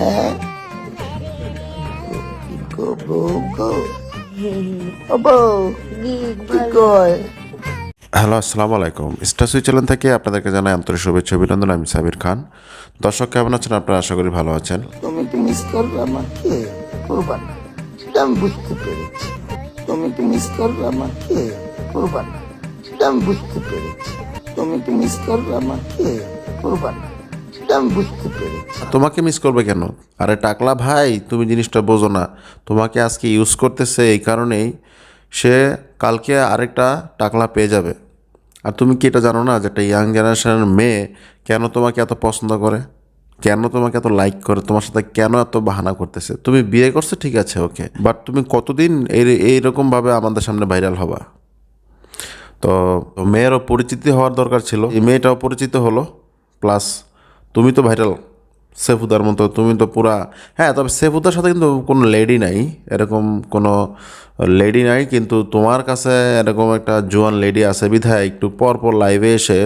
হ্যাঁ। গো বউ গো ও বউ কি কয় হ্যালো আসসালামু আলাইকুম। স্টার চ্যানেল থেকে আপনাদেরকে জানাই আন্তরিক শুভেচ্ছা অভিনন্দন। আমি সাবির খান। দর্শক কেমন আছেন? আপনারা আশা করি ভালো আছেন। তুমি কি মিস করবে আমাকে? করবা না সেটা আমি বুঝতে পেরেছি। তুমি কি মিস করবে আমাকে? করবা না সেটা আমি বুঝতে পেরেছি। তুমি কি মিস করবে আমাকে? করবা না আমি বুঝতে পেরেছি। তোমাকে মিস করবে কেন? আরে টাকলা ভাই, তুমি জিনিসটা বোঝো না। তোমাকে আজকে ইউজ করতেছে এই কারণেই সে কালকে আরেকটা টাকলা পেয়ে যাবে। আর তুমি কি এটা জানো না যে একটা ইয়াং জেনারেশনের মেয়ে কেন তোমাকে এত পছন্দ করে? কেন তোমাকে এত লাইক করে? তোমার সাথে কেন এত বাহানা করতেছে? তুমি বিয়ে করছ, ঠিক আছে ওকে বাট তুমি কতদিন এই এইরকমভাবে আমাদের সামনে ভাইরাল হবা? তো মেয়েরও পরিচিতি হওয়ার দরকার ছিল। এই মেয়েটাও পরিচিত হলো প্লাস তুমি তো ভাইরাল সেফুদার মতো, তুমি তো পুরা হ্যাঁ তবে সেফুদার সাথে কিন্তু কোনো লেডি নাই, এরকম কোনো লেডি নাই, কিন্তু তোমার কাছে এরকম একটা জোয়ান লেডি আছে বিধায়, একটু পর পর লাইভে এসে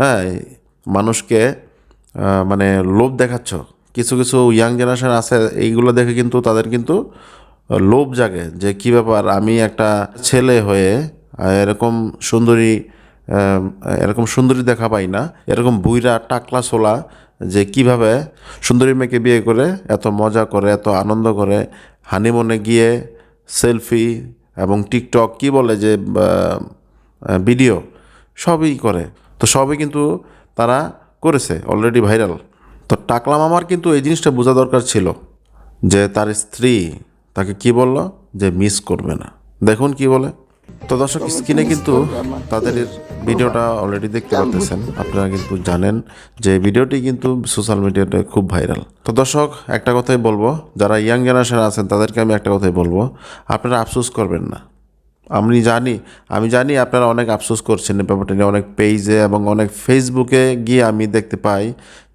হ্যাঁ মানুষকে মানে লোভ দেখাচ্ছ। কিছু কিছু ইয়াং জেনারেশন আছে, এইগুলো দেখে কিন্তু তাদের কিন্তু লোভ জাগে যে কি ব্যাপার, আমি একটা ছেলে হয়ে এরকম সুন্দরী এরকম সুন্দরী দেখা পাই না। এরকম বুইরা, টাকলা ছোলা, যে কীভাবে সুন্দরী মেয়েকে বিয়ে করে, এত মজা করে, এত আনন্দ করে, হানিমুনে গিয়ে সেলফি এবং টিকটক, কি বলে যে ভিডিও, সবই করে। তো সবই কিন্তু তারা করেছে অলরেডি ভাইরাল তো টাকলা মামার কিন্তু এই জিনিসটা বোঝা দরকার ছিল, যে তার স্ত্রী তাকে কি বলল? যে মিস করবে না। দেখুন কি বলে। তো দর্শক, স্ক্রিনে কিন্তু তাদের ভিডিওটা অলরেডি দেখতে পাচ্ছেন আপনারা কিন্তু জানেন যে ভিডিওটি কিন্তু সোশ্যাল মিডিয়াতে খুব ভাইরাল তো দর্শক, একটা কথাই বলব, যারা ইয়াং জেনারেশন আছেন, তাদেরকে আমি একটা কথাই বলব, আপনারা আফসোস করবেন না। আমি জানি আমি জানি আপনারা অনেক আফসোস করছেন এই ব্যাপারটা নিয়ে, অনেক পেজে এবং অনেক ফেসবুকে গিয়ে আমি দেখতে পাই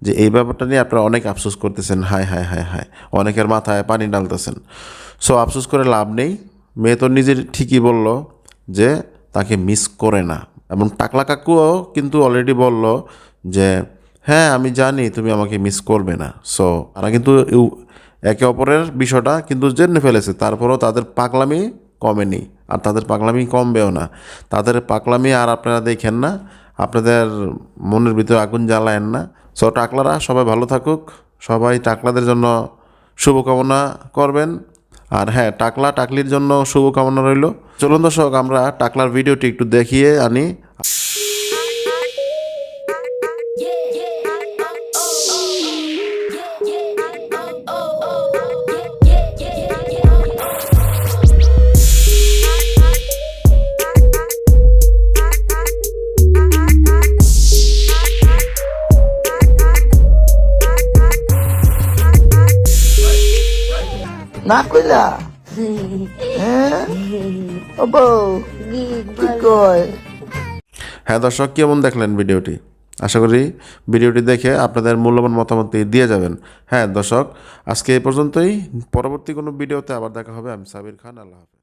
যে এই ব্যাপারটা নিয়ে আপনারা অনেক আফসোস করতেছেন। হায় হায় হায় হায়, অনেকের মাথায় পানি ডালতেছেন সো আফসোস করে লাভ নেই। মেয়ে তো নিজের ঠিকই বলল যে তাকে মিস করে না। এবং টাকলা কাকুও কিন্তু অলরেডি বলল যে হ্যাঁ আমি জানি তুমি আমাকে মিস করবে না। সো তারা কিন্তু একে অপরের বিষয়টা কিন্তু জেনে ফেলেছে। তারপরেও তাদের পাগলামি কমেনি। আর তাদের পাগলামি কমবেও না। তাদের পাগলামি আর আপনারা দেখেন না। আপনাদের মনের ভিতরে আগুন জ্বালায়েন না। সো টাকলারা সবাই ভালো থাকুক। সবাই টাকলাদের জন্য শুভকামনা করবেন। আর হ্যাঁ টাকলা টাকলির জন্য শুভকামনা রইল। চলুন দর্শক, আমরা টাকলার ভিডিওটি একটু দেখিয়ে আনি। না কইলা হ্যাঁ? ও বউ কি কয়? হ্যাঁ দর্শক কেমন দেখলেন ভিডিওটি? আশা করি ভিডিওটি দেখে আপনাদের মূল্যবান মতামত দিয়ে যাবেন। হ্যাঁ দর্শক আজকে এই পর্যন্তই। পরবর্তী কোনো ভিডিওতে আবার দেখা হবে। আমি সাবির খান আল্লাহ হাফেজ।